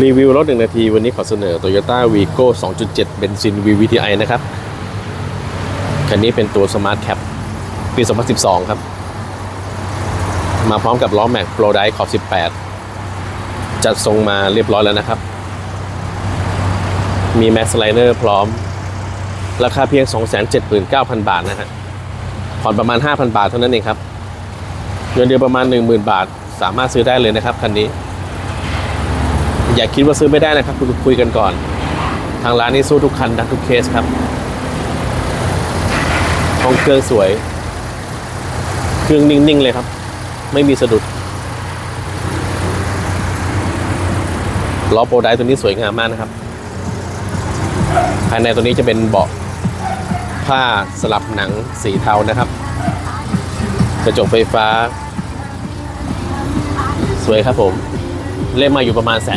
รีวิวรถหนึ่งนาที วันนี้ขอเสนอ Toyota Vigo 2.7 เบนซิน VVTi นะครับ คันนี้เป็นตัว Smart Cap ปี 2012 ครับ มาพร้อมกับล้อแม็กโปรไดขอบ 18 จัดทรงมาเรียบร้อยแล้วนะครับ มีแม็กสไลเนอร์พร้อม ราคาเพียง 279,000 บาทนะฮะ ผ่อนประมาณ 5,000 บาทเท่านั้นเองครับ เงินเดือนประมาณ 10,000 บาท สามารถซื้อได้เลยนะครับ คันนี้ อย่าคิดว่าซื้อไม่ได้นะครับคุยคุยกันก่อน ทางร้านนี้สู้ทุกคันดัทุกเคสครับห้องเครื่องสวย เครื่องนิ่งๆเลยครับ ไม่มีสะดุดล้อโปรไดตัวนี้สวยงามมากนะครับ ภายในตัวนี้จะเป็นเบาะผ้าสลับหนังสีเทานะครับ กระจกไฟฟ้า สวยครับผม เล่มมาอยู่ประมาณแสน